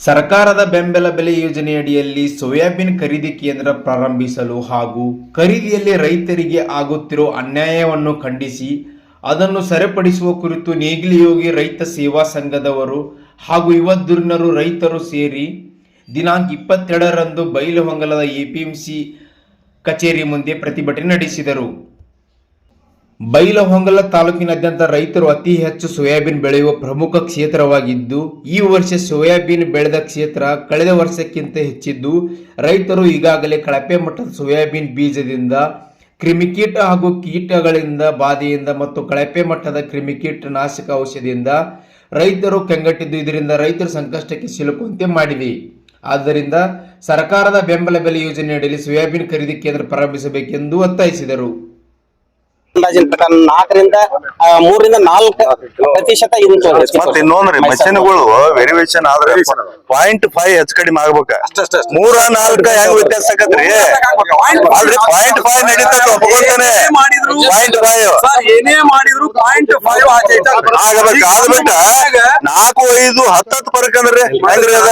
ಸರ್ಕಾರದ ಬೆಂಬಲ ಬೆಲೆ ಯೋಜನೆಯಡಿಯಲ್ಲಿ ಸೋಯಾಬೀನ್ ಖರೀದಿ ಕೇಂದ್ರ ಪ್ರಾರಂಭಿಸಲು ಹಾಗೂ ಖರೀದಿಯಲ್ಲಿ ರೈತರಿಗೆ ಆಗುತ್ತಿರುವ ಅನ್ಯಾಯವನ್ನು ಖಂಡಿಸಿ, ಅದನ್ನು ಸರಿಪಡಿಸುವ ಕುರಿತು ನೇಗಿಲಿಯೋಗಿ ರೈತ ಸೇವಾ ಸಂಘದವರು ಹಾಗೂ ಯುವಧುರ್ನರು ರೈತರು ಸೇರಿ ದಿನಾಂಕ ಇಪ್ಪತ್ತೆರಡರಂದು ಬೈಲಹೊಂಗಲದ ಎಪಿಎಂಸಿ ಕಚೇರಿ ಮುಂದೆ ಪ್ರತಿಭಟನೆ ನಡೆಸಿದರು. ಬೈಲಹೊಂಗಲ ತಾಲೂಕಿನಾದ್ಯಂತ ರೈತರು ಅತಿ ಹೆಚ್ಚು ಸೋಯಾಬೀನ್ ಬೆಳೆಯುವ ಪ್ರಮುಖ ಕ್ಷೇತ್ರವಾಗಿದ್ದು, ಈ ವರ್ಷ ಸೋಯಾಬೀನ್ ಬೆಳೆದ ಕ್ಷೇತ್ರ ಕಳೆದ ವರ್ಷಕ್ಕಿಂತ ಹೆಚ್ಚಿದ್ದು, ರೈತರು ಈಗಾಗಲೇ ಕಳಪೆ ಮಟ್ಟದ ಸೋಯಾಬೀನ್ ಬೀಜದಿಂದ ಕ್ರಿಮಿಕೀಟ ಹಾಗೂ ಕೀಟಗಳಿಂದ ಬಾಧೆಯಿಂದ ಮತ್ತು ಕಳಪೆ ಮಟ್ಟದ ಕ್ರಿಮಿಕೀಟ ನಾಶಕ ಔಷಧಿಯಿಂದ ರೈತರು ಕೆಂಗಟ್ಟಿದ್ದು, ಇದರಿಂದ ರೈತರು ಸಂಕಷ್ಟಕ್ಕೆ ಸಿಲುಕುವಂತೆ ಮಾಡಿದೆ ಆದ್ದರಿಂದ ಸರ್ಕಾರದ ಬೆಂಬಲ ಬೆಲೆ ಯೋಜನೆಯಡಿಯಲ್ಲಿ ಸೋಯಾಬೀನ್ ಖರೀದಿ ಕೇಂದ್ರ ಪ್ರಾರಂಭಿಸಬೇಕೆಂದು ಒತ್ತಾಯಿಸಿದರು. ಅಂದಾಜಿನ ಪ್ರಕಾರ ನಾಲ್ಕರಿಂದ ಮೂರಿಂದ ಮೂರರಿಂದ ನಾಲ್ಕು ಪ್ರತಿಶತ ಮತ್ತೆ ಮತ್ ಇನ್ನೊಂದ್ರಿ ಮಷಿನ್ಗಳು ವೆರಿವೇಶನ್ ಆದ್ರೆ ಪಾಯಿಂಟ್ ಫೈವ್ ಹೆಚ್ಚು ಕಡಿಮೆ ಆಗ್ಬೇಕ. ಮೂರ ನಾಲ್ಕ ಹೆಂಗ್ ವ್ಯತ್ಯಾಸ ಆಕತ್ರಿ ಅಲ್ರಿ ಪಾಯಿಂಟ್ ಫೈವ್ ನಡೀತದ ಒಪ್ಕೊಂತಾನೆ ಪಾಯಿಂಟ್ ಫೈವ್ ಸರ್ ಏನೇ ಮಾಡಿದ್ರು ಪಾಯಿಂಟ್ ಫೈವ್ ಆಗಬೇಕ ಆಗ್ಬೇಕ. ನಾಲ್ಕು ಐದು ಹತ್ತತ್ತು ಪರಕ್ ಅಂದ್ರೆ ಹೆಂಗ್ರಿ ಅದ?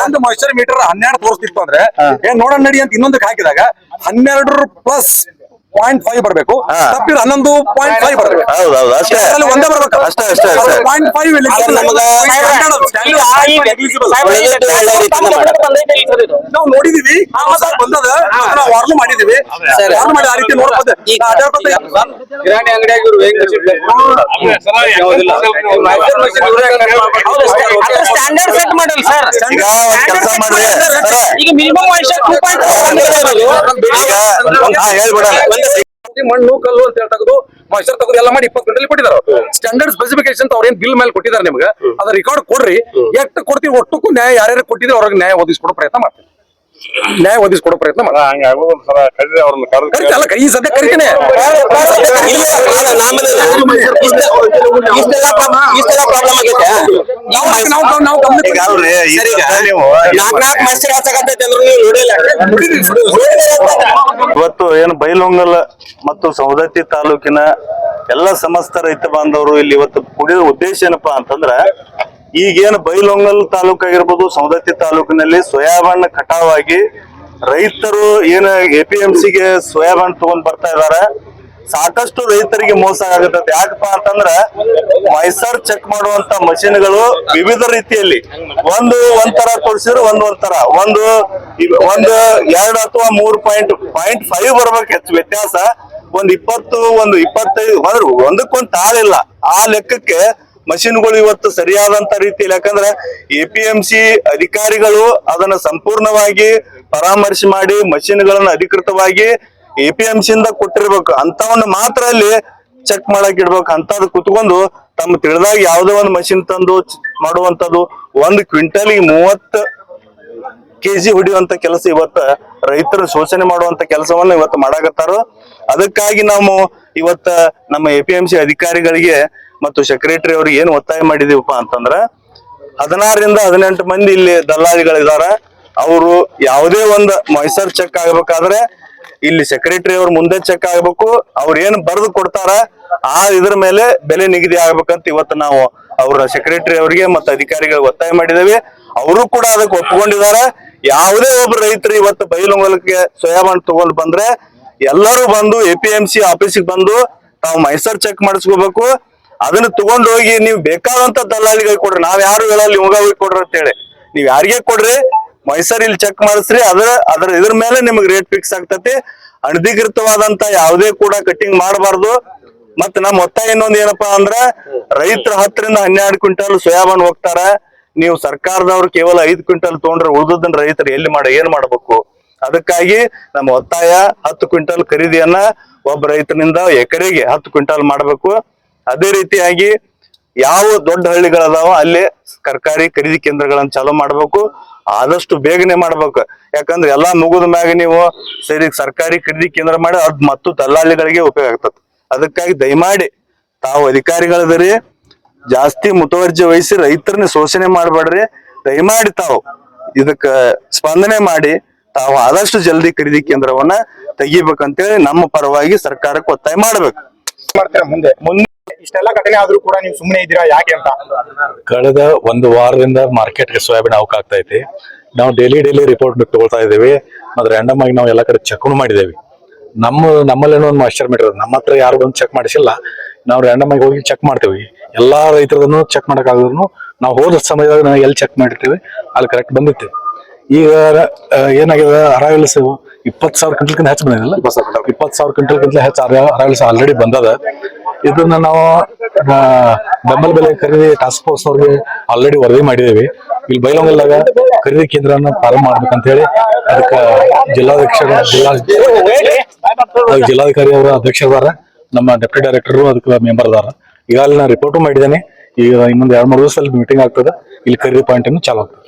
ಒಂದು ಮಾಯಿಶ್ಚರ್ ಮೀಟರ್ ಹನ್ನೆರಡು ತೋರಿಸ್ತಿತ್ತು ಅಂದ್ರೆ ಏನ್ ನೋಡೋಣ ನಡಿ ಅಂತ ಇನ್ನೊಂದಕ್ಕೆ ಹಾಕಿದಾಗ ಹನ್ನೆರಡು ಪ್ಲಸ್ ಪಾಯಿಂಟ್ ಫೈವ್ ಬರಬೇಕು. ತಪ್ಪಿದ್ರೆ ಹನ್ನೊಂದು ಪಾಯಿಂಟ್ ಫೈವ್ ಬರಬೇಕು. ಹೌದ್ ಹೌದ್ ಅಷ್ಟೇ. ಒಂದೇ ಬರ್ಬೇಕು. ಅಷ್ಟೇ ಅಷ್ಟೇ. ಪಾಯಿಂಟ್ ಫೈವ್ ಅದು ನಮಗ ನಾವು ನೋಡಿದೀವಿ. ಬಂದದ. ನಾವು ವಾರ್ನು ಮಾಡಿದೀವಿ. ಸರಿ. ವಾರ್ನು ಮಾಡಿ ಆ ರೀತಿ ನೋಡ್ಬೋದು ಈಗ ಕಿರಾಣಿ ಅಂಗಡಿಯಾಗಿ ಇವ್ರು ಹೆಂಗ್ ಸ್ಟ್ಯಾಂಡರ್ಡ್ ಸೆಟ್ ಮಾಡಲ್ ಸರ್ ಈಗ ಕೆಲ್ಸ ಮಾಡ್ರಿ. ಈಗ ಮಿನಿಮಮ್ ವಯಸ್ಸು ಟೂ ಪಾಯಿಂಟ್ ಈಗ ಮಣ್ಣು ಕಲ್ಲು ಅಂತ ಹೇಳಿ ತೆಗೆದು ಮಾಸ್ಟರ್ ತೆಗೆದು ಎಲ್ಲ ಮಾಡಿ ಇಪ್ಪತ್ತು ಗಂಟೆ ಕೊಟ್ಟಿದ್ದಾರೆ ಸ್ಟ್ಯಾಂಡರ್ಡ್ ಸ್ಪೆಸಿಫಿಕೇಶನ್ ಅವ್ರ ಏನ್ ಬಿಲ್ ಮೇಲೆ ಕೊಟ್ಟಿದ್ದಾರೆ ನಿಮ್ಗೆ ಅದ ರೆಕಾರ್ಡ್ ಕೊಡ್ರಿ. ಎಷ್ಟು ಕೊಡ್ತೀವಿ ಒಟ್ಟಕ್ಕೂ ನ್ಯಾಯ ಯಾರ್ಯಾರು ಕೊಟ್ಟಿದ್ರೆ ಅವ್ರಿಗೆ ನ್ಯಾಯ ಒದಗಿಸ್ಕೊಡೋ ಪ್ರಯತ್ನ ಮಾಡ್ತೀನಿ ನ್ಯಾಯ ಒದಗಿಸ್ಕೊಡೋ ಪ್ರಯತ್ನ ಮಾಡ ಈ ಸದ್ಯ ಕರಿತೇನೆ ಇವತ್ತು ಏನು ಬೈಲೊಂಗಲ್ ಮತ್ತು ಸವದತ್ತಿ ತಾಲೂಕಿನ ಎಲ್ಲ ಸಮಸ್ತ ರೈತ ಬಾಂಧವರು ಇಲ್ಲಿ ಇವತ್ತು ಕುಡಿಯೋ ಉದ್ದೇಶ ಏನಪ್ಪಾ ಅಂತಂದ್ರ ಈಗೇನು ಬೈಲೊಂಗಲ್ ತಾಲೂಕ್ ಆಗಿರ್ಬೋದು ಸೌದತ್ತಿ ತಾಲೂಕಿನಲ್ಲಿ ಸೋಯಾಬೀನ್ ಕಟಾವಾಗಿ ರೈತರು ಏನು ಎ ಪಿ ಎಂ ಸಿಗೆ ಸೋಯಾಬೀನ್ ತಗೊಂಡ್ ಬರ್ತಾ ಇದಾರೆ. ಸಾಕಷ್ಟು ರೈತರಿಗೆ ಮೋಸ ಆಗತ್ತೆ. ಯಾಕಪ್ಪ ಅಂತಂದ್ರ ಮೈಸರ್ ಚೆಕ್ ಮಾಡುವಂತ ಮಷಿನ್ಗಳು ವಿವಿಧ ರೀತಿಯಲ್ಲಿ ಒಂದು ಒಂಥರ ತೋರಿಸಿದ್ರೆ ಒಂದು ಒಂಥರ ಒಂದು ಒಂದು ಎರಡು ಅಥವಾ ಮೂರು ಪಾಯಿಂಟ್ ಪಾಯಿಂಟ್ ಫೈವ್ ಬರ್ಬೇಕು ಹೆಚ್ಚು ವ್ಯತ್ಯಾಸ. ಒಂದ್ ಇಪ್ಪತ್ತು, ಒಂದು ಇಪ್ಪತ್ತೈದು ಒಂದಕ್ಕೊಂದ್ ತಾಳಿಲ್ಲ. ಆ ಲೆಕ್ಕಕ್ಕೆ ಮಷಿನ್ಗಳು ಇವತ್ತು ಸರಿಯಾದಂತ ರೀತಿಯಲ್ಲಿ, ಯಾಕಂದ್ರೆ ಎ ಪಿ ಎಂ ಸಿ ಅಧಿಕಾರಿಗಳು ಅದನ್ನ ಸಂಪೂರ್ಣವಾಗಿ ಪರಾಮರ್ಶೆ ಮಾಡಿ ಮಷಿನ್ಗಳನ್ನ ಅಧಿಕೃತವಾಗಿ ಎ ಪಿ ಎಂ ಸಿಯಿಂದ ಕೊಟ್ಟಿರ್ಬೇಕು. ಅಂತವನ್ನ ಮಾತ್ರ ಅಲ್ಲಿ ಚೆಕ್ ಮಾಡಕ್ ಇಡ್ಬೇಕು. ಅಂತದ್ ಕುತ್ಕೊಂಡು ತಮ್ಮ ತಿಳಿದಾಗ ಯಾವ್ದೋ ಒಂದು ಮಷಿನ್ ತಂದು ಮಾಡುವಂತದ್ದು ಒಂದು ಕ್ವಿಂಟಲ್ಗೆ ಮೂವತ್ತು ಕೆಜಿ ಹೊಡಿಯುವಂತ ಕೆಲಸ ಇವತ್ತ ರೈತರ ಶೋಷಣೆ ಮಾಡುವಂತ ಕೆಲಸವನ್ನ ಇವತ್ತು ಮಾಡಾಕತ್ತಾರ. ಅದಕ್ಕಾಗಿ ನಾವು ಇವತ್ತ ನಮ್ಮ ಎ ಪಿ ಎಂ ಸಿ ಅಧಿಕಾರಿಗಳಿಗೆ ಮತ್ತು ಸೆಕ್ರೆಟರಿ ಅವ್ರಿಗೆ ಏನ್ ಒತ್ತಾಯ ಮಾಡಿದೀವಪ್ಪ ಅಂತಂದ್ರ, ಹದಿನಾರರಿಂದ ಹದಿನೆಂಟು ಮಂದಿ ಇಲ್ಲಿ ದಲ್ಲಾಳಿಗಳಿದಾರ. ಅವರು ಯಾವುದೇ ಒಂದು ಮೈಸೂರ್ ಚೆಕ್ ಆಗ್ಬೇಕಾದ್ರೆ ಇಲ್ಲಿ ಸೆಕ್ರೆಟರಿ ಅವ್ರ ಮುಂದೆ ಚೆಕ್ ಆಗ್ಬೇಕು. ಅವ್ರ ಏನ್ ಬರೆದು ಕೊಡ್ತಾರ, ಆ ಇದ್ರ ಮೇಲೆ ಬೆಲೆ ನಿಗದಿ ಆಗ್ಬೇಕಂತ ಇವತ್ತು ನಾವು ಅವ್ರ ಸೆಕ್ರೆಟರಿ ಅವರಿಗೆ ಮತ್ತು ಅಧಿಕಾರಿಗಳಿಗೆ ಒತ್ತಾಯ ಮಾಡಿದ್ದೇವೆ ಅವರು ಕೂಡ ಅದಕ್ಕೆ ಒಪ್ಕೊಂಡಿದ್ದಾರೆ ಯಾವುದೇ ಒಬ್ಬ ರೈತರು ಇವತ್ತು ಬೈಲೊಂಗಲಕ್ಕೆ ಸೋಯಾಬಾನ್ ತಗೊಂಡು ಬಂದ್ರೆ ಎಲ್ಲರೂ ಬಂದು ಎ ಪಿ ಎಂ ಸಿ ಆಫೀಸಿಗೆ ಬಂದು ತಾವು ಮೈಸರ್ ಚೆಕ್ ಮಾಡಿಸ್ಕೋಬೇಕು. ಅದನ್ನ ತಗೊಂಡೋಗಿ ನೀವು ಬೇಕಾದಂತ ದಲ್ಲಾಳಿಗಳಿಗೆ ಕೊಡ್ರಿ. ನಾವ್ ಯಾರು ಇವಾಗ ಹೋಗಿ ಕೊಡ್ರಿ ಅಂತ ಹೇಳಿ. ನೀವ್ ಯಾರಿಗೆ ಕೊಡ್ರಿ ಮೈಸೂರ್ ಇಲ್ಲಿ ಚೆಕ್ ಮಾಡಿಸ್ರಿ, ಅದ್ರ ಅದ್ರ ಇದ್ರ ಮೇಲೆ ನಿಮ್ಗೆ ರೇಟ್ ಫಿಕ್ಸ್ ಆಗ್ತತಿ. ಅನಧಿಕೃತವಾದಂತ ಯಾವುದೇ ಕೂಡ ಕಟ್ಟಿಂಗ್ ಮಾಡಬಾರ್ದು. ಮತ್ತ ನಮ್ಮ ಒತ್ತಾಯ ಇನ್ನೊಂದ್ ಏನಪ್ಪಾ ಅಂದ್ರ, ರೈತರ ಹತ್ತರಿಂದ ಹನ್ನೆರಡು ಕ್ವಿಂಟಲ್ ಸೋಯಾಬಾನ್ ಹೋಗ್ತಾರ. ನೀವು ಸರ್ಕಾರದವ್ರು ಕೇವಲ ಐದು ಕ್ವಿಂಟಲ್ ತಗೊಂಡ್ರೆ ಉಳಿದದನ್ನ ರೈತರು ಎಲ್ಲಿ ಮಾಡ, ಏನ್ ಮಾಡ್ಬೇಕು? ಅದಕ್ಕಾಗಿ ನಮ್ಮ ಒತ್ತಾಯ, ಹತ್ತು ಕ್ವಿಂಟಲ್ ಖರೀದಿಯನ್ನ ಒಬ್ಬ ರೈತನಿಂದ ಎಕರೆಗೆ ಹತ್ತು ಕ್ವಿಂಟಲ್ ಮಾಡಬೇಕು. ಅದೇ ರೀತಿಯಾಗಿ ಯಾವ ದೊಡ್ಡ ಹಳ್ಳಿಗಳದಾವ ಅಲ್ಲಿ ಸರ್ಕಾರಿ ಖರೀದಿ ಕೇಂದ್ರಗಳನ್ನ ಚಾಲೂ ಮಾಡ್ಬೇಕು ಆದಷ್ಟು ಬೇಗನೆ ಮಾಡ್ಬೇಕು. ಯಾಕಂದ್ರೆ ಎಲ್ಲಾ ಮುಗಿದ ಮ್ಯಾಗ ನೀವು ಸರಿ ಸರ್ಕಾರಿ ಖರೀದಿ ಕೇಂದ್ರ ಮಾಡಿ ಅದ್ ಮತ್ತು ದಲ್ಲಾಳಿಗಳಿಗೆ ಉಪಯೋಗ ಆಗ್ತದೆ. ಅದಕ್ಕಾಗಿ ದಯಮಾಡಿ ತಾವು ಅಧಿಕಾರಿಗಳದ್ರಿ ಜಾಸ್ತಿ ಮುತುವರ್ಜಿ ವಹಿಸಿ ರೈತರನ್ನ ಶೋಷಣೆ ಮಾಡಬೇಡ್ರಿ. ದಯಮಾಡಿ ತಾವು ಇದಕ್ಕ ಸ್ಪಂದನೆ ಮಾಡಿ ತಾವು ಆದಷ್ಟು ಜಲ್ದಿ ಖರೀದಿ ಕೇಂದ್ರವನ್ನ ತೆಗಿಬೇಕಂತೇಳಿ ನಮ್ಮ ಪರವಾಗಿ ಸರ್ಕಾರಕ್ಕೆ ಒತ್ತಾಯ ಮಾಡ್ಬೇಕು. ಮುಂದೆ? ಮುಂದೆ ಇಷ್ಟೆಲ್ಲ ಘಟನೆ ಆದ್ರೂ ಕೂಡ ನೀವು ಸುಮ್ಮನೆ ಇದ್ದೀರಾ? ಯಾಕೆ ಅಂತ? ಕಳೆದ ಒಂದು ವಾರದಿಂದ ಮಾರ್ಕೆಟ್ಗೆ ಸೋಯಾಬೀನ್ ಅವಕ್ ಆಗ್ತಾ ಐತಿ ನಾವು ಡೈಲಿ ಡೈಲಿ ರಿಪೋರ್ಟ್ ತಗೊಳ್ತಾ ಇದ್ದೀವಿ. ಮತ್ತೆ ರ್ಯಾಂಡಮ್ ಆಗಿ ನಾವು ಎಲ್ಲ ಕಡೆ ಚೆಕ್ ಮಾಡಿದ್ದೇವೆ. ನಮ್ಮ ನಮ್ಮಲ್ಲೇನೋ ಒಂದು ಮಾಸ್ಟರ್ ಮೀಟರ್ ನಮ್ಮ ಹತ್ರ ಯಾರು ಬಂದು ಚೆಕ್ ಮಾಡಿಸಿಲ್ಲ. ನಾವು ರ್ಯಾಂಡಮ್ ಆಗಿ ಹೋಗಿ ಚೆಕ್ ಮಾಡ್ತೀವಿ. ಎಲ್ಲಾ ರೈತರದನ್ನು ಚೆಕ್ ಮಾಡೋಕ್ಕಾಗದ್ರು ನಾವು ಹೋದ ಸಮಯದಾಗ ನಾವು ಎಲ್ಲಿ ಚೆಕ್ ಮಾಡಿರ್ತೀವಿ, ಅಲ್ಲಿ ಕರೆಕ್ಟ್ ಬಂದಿತ್ತು ಈಗ ಏನಾಗಿದೆ? ಅರಾವಲ್ಸ್ ಇಪ್ಪತ್ತು ಸಾವಿರ ಕ್ವಿಂಟಲ್ಕಿಂತ ಹೆಚ್ಚು ಬಂದಿಲ್ಲ ಇಪ್ಪತ್ತು ಸಾವಿರ ಕ್ವಿಂಟಲ್ಕಿಂತ ಹೆಚ್ಚು ಅರಾಯಲ್ಸ್ ಆಲ್ರೆಡಿ ಬಂದದ. ಇದನ್ನ ನಾವು ಬೆಂಬಲ ಬೆಲೆ ಖರೀದಿ ಟಾಸ್ಕ್ ಫೋರ್ಸ್ ಅವ್ರಿಗೆ ಆಲ್ರೆಡಿ ವರದಿ ಮಾಡಿದೀವಿ ಇಲ್ಲಿ ಬೈಲಂಗಲ್ದಾಗ ಖರೀದಿ ಕೇಂದ್ರನ ಪ್ರಾರಂಭ ಮಾಡ್ಬೇಕಂತ ಹೇಳಿ ಅದಕ್ಕೆ ಜಿಲ್ಲಾಧ್ಯಕ್ಷರ, ಜಿಲ್ಲಾ ಜಿಲ್ಲಾಧಿಕಾರಿ ಅವರ ಅಧ್ಯಕ್ಷರಾರ ನಮ್ಮ ಡೆಪ್ಯೂಟಿ ಡೈರೆಕ್ಟರ್ ಅದಕ್ಕೆ ಮೆಂಬರ್ ಅದಾರ. ಈಗಾಗಲೇ ನಾನು ರಿಪೋರ್ಟು ಮಾಡಿದ್ದೇನೆ. ಈಗ ಇನ್ನೊಂದು ಎರಡು ಮೂರು ದಿವಸದಲ್ಲಿ ಮೀಟಿಂಗ್ ಆಗ್ತದೆ. ಇಲ್ಲಿ ಖರೀದಿ ಪಾಯಿಂಟ್ ಚಾಲು ಆಗ್ತದೆ.